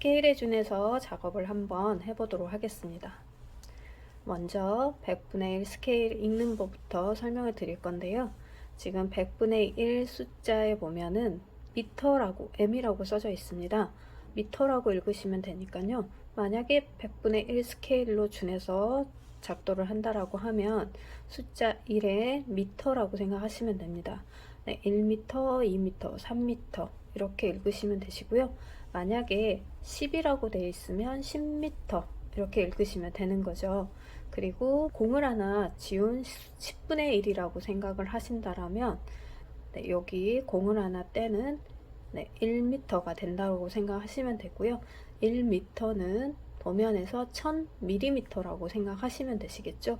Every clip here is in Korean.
스케일에 준해서 작업을 한번 해보도록 하겠습니다. 먼저 100분의 1 스케일 읽는 법부터 설명을 드릴 건데요. 지금 100분의 1 숫자에 보면은 미터라고 M이라고 써져 있습니다. 미터라고 읽으시면 되니까요. 만약에 100분의 1 스케일로 준해서 작도를 한다라고 하면 숫자 1에 미터라고 생각하시면 됩니다. 네, 1m, 2m, 3m 이렇게 읽으시면 되시고요. 만약에 10이라고 되어 있으면 10m 이렇게 읽으시면 되는 거죠. 그리고 공을 하나 지운 10분의 1이라고 생각을 하신다라면 네, 여기 공을 하나 떼는 네, 1m가 된다고 생각하시면 되고요. 1m는 도면에서 1000mm라고 생각하시면 되시겠죠.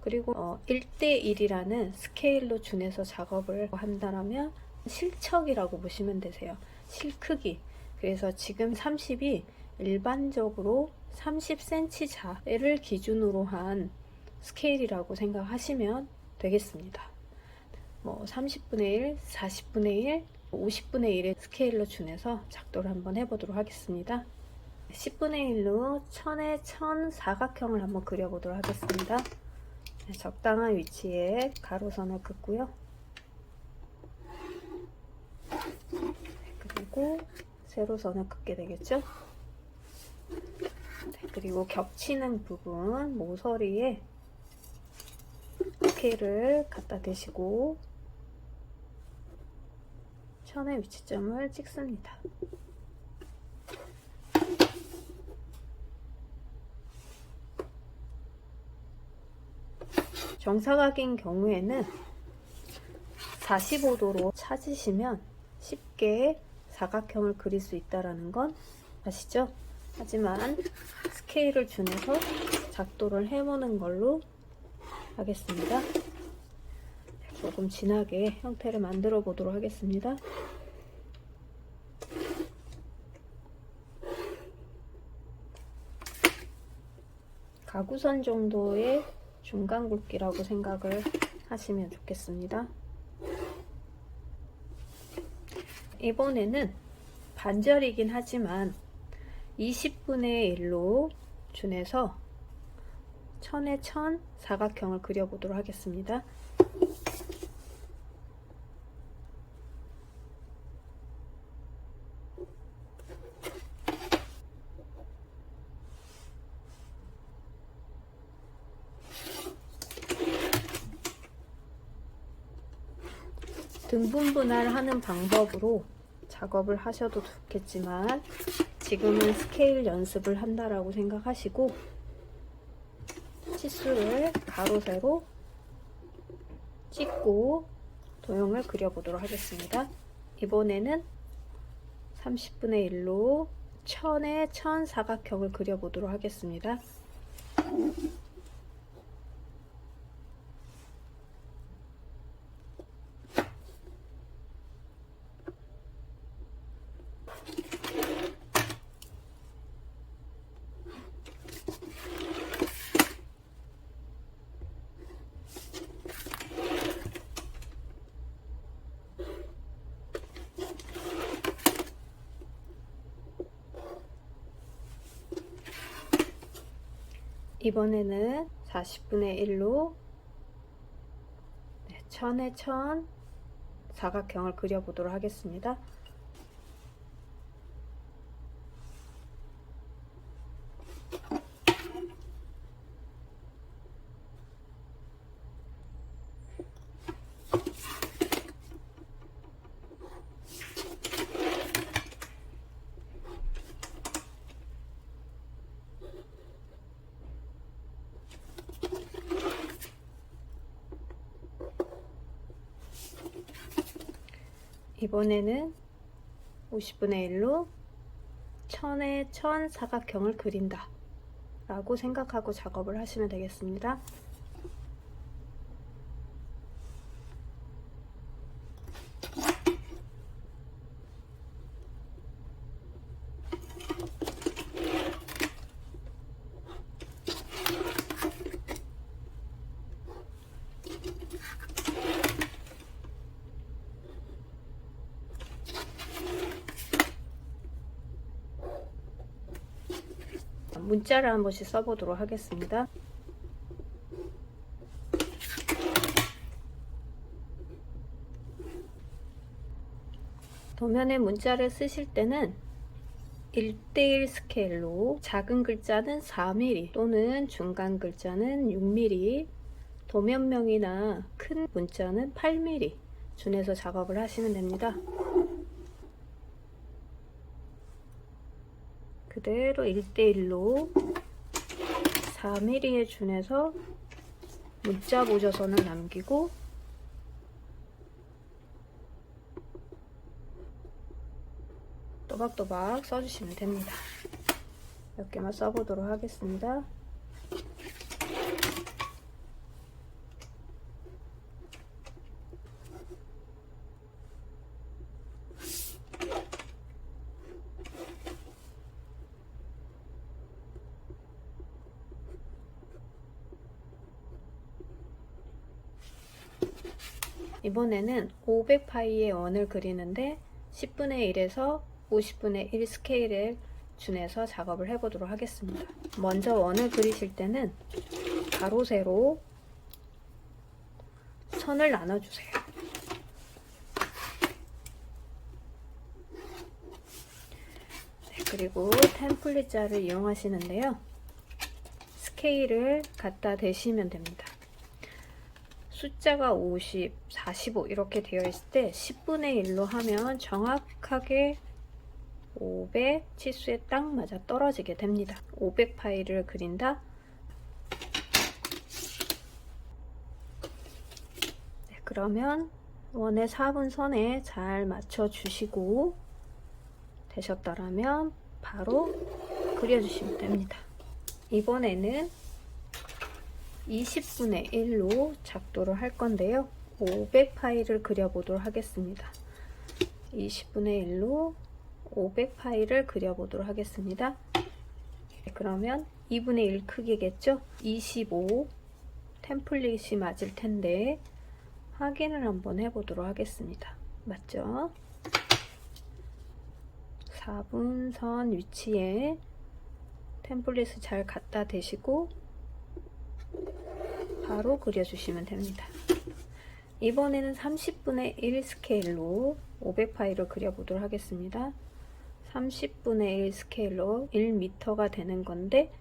그리고 어, 1대1이라는 스케일로 준해서 작업을 한다면 실척이라고 보시면 되세요. 실크기. 그래서 지금 30이 일반적으로 30cm 자를 기준으로 한 스케일이라고 생각하시면 되겠습니다. 뭐 30분의 1, 40분의 1, 50분의 1의 스케일로 준해서 작도를 한번 해보도록 하겠습니다. 10분의 1로 1000에 1000 사각형을 한번 그려보도록 하겠습니다. 네, 적당한 위치에 가로선을 긋고요. 네, 그리고 세로선을 긋게 되겠죠. 네, 그리고 겹치는 부분 모서리에 스케일을 갖다 대시고 천의 위치점을 찍습니다. 정사각인 경우에는 45도로 찾으시면 쉽게 사각형을 그릴 수 있다는 건 아시죠? 하지만 스케일을 준해서 작도를 해보는 걸로 하겠습니다. 조금 진하게 형태를 만들어 보도록 하겠습니다. 가구선 정도의 중간 굵기라고 생각을 하시면 좋겠습니다. 이번에는 반절이긴 하지만 20분의 1로 준해서 1000에 1000 사각형을 그려보도록 하겠습니다. 등분 분할하는 방법으로 작업을 하셔도 좋겠지만 지금은 스케일 연습을 한다라고 생각하시고 치수를 가로 세로 찍고 도형을 그려보도록 하겠습니다. 이번에는 30분의 1로 1000의 1000 사각형을 그려보도록 하겠습니다. 이번에는 40분의 1로 1000에 1000 사각형을 그려보도록 하겠습니다. 이번에는 50분의 1로 1000에 1000 사각형을 그린다 라고 생각하고 작업을 하시면 되겠습니다. 문자를 한 번씩 써보도록 하겠습니다. 도면에 문자를 쓰실 때는 1대1 스케일로 작은 글자는 4mm 또는 중간 글자는 6mm 도면명이나 큰 문자는 8mm 준해서 작업을 하시면 됩니다. 그대로 1대1로 4mm에 준해서 문자 보조선을 남기고 또박또박 써주시면 됩니다. 몇 개만 써보도록 하겠습니다. 이번에는 500파이의 원을 그리는데 10분의 1에서 50분의 1 스케일을 준해서 작업을 해보도록 하겠습니다. 먼저 원을 그리실 때는 가로 세로 선을 나눠주세요. 네, 그리고 템플릿 자를 이용하시는데요. 스케일을 갖다 대시면 됩니다. 숫자가 50, 45 이렇게 되어 있을 때 10분의 1로 하면 정확하게 500 치수에 딱 맞아 떨어지게 됩니다. 500 파일을 그린다. 네, 그러면 원의 4분 선에 잘 맞춰 주시고 되셨더라면 바로 그려주시면 됩니다. 이번에는 20분의 1로 작도를 할 건데요. 500 파일을 그려보도록 하겠습니다. 20분의 1로 500 파일을 그려보도록 하겠습니다. 네, 그러면 2분의 1 크기겠죠? 25 템플릿이 맞을 텐데 확인을 한번 해보도록 하겠습니다. 맞죠? 4분선 위치에 템플릿을 잘 갖다 대시고 바로 그려주시면 됩니다. 이번에는 30분의 1 스케일로 500 파일을 그려보도록 하겠습니다. 30분의 1 스케일로 1m가 되는 건데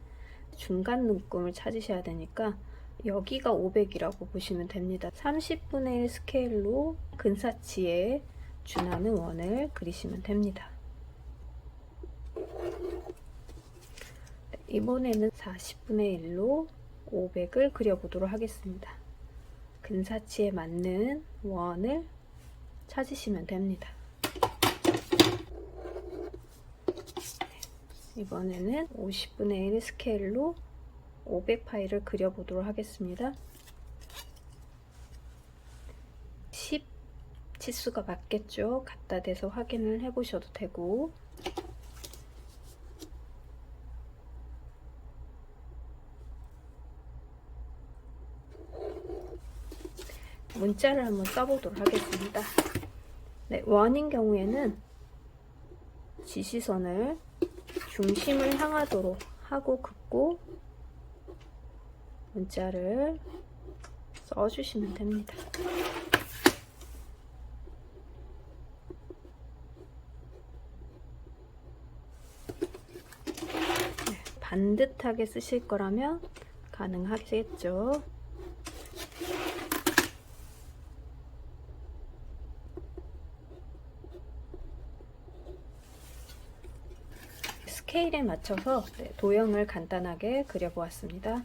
중간 눈금을 찾으셔야 되니까 여기가 500이라고 보시면 됩니다. 30분의 1 스케일로 근사치에 준하는 원을 그리시면 됩니다. 이번에는 40분의 1로 500을 그려보도록 하겠습니다. 근사치에 맞는 원을 찾으시면 됩니다. 이번에는 50분의 1 스케일로 500 파일을 그려보도록 하겠습니다. 10 치수가 맞겠죠? 갖다 대서 확인을 해보셔도 되고 문자를 한번 써보도록 하겠습니다. 네, 원인 경우에는 지시선을 중심을 향하도록 하고 긋고 문자를 써주시면 됩니다. 네, 반듯하게 쓰실 거라면 가능하겠죠. 스케일에 맞춰서 네, 도형을 간단하게 그려보았습니다.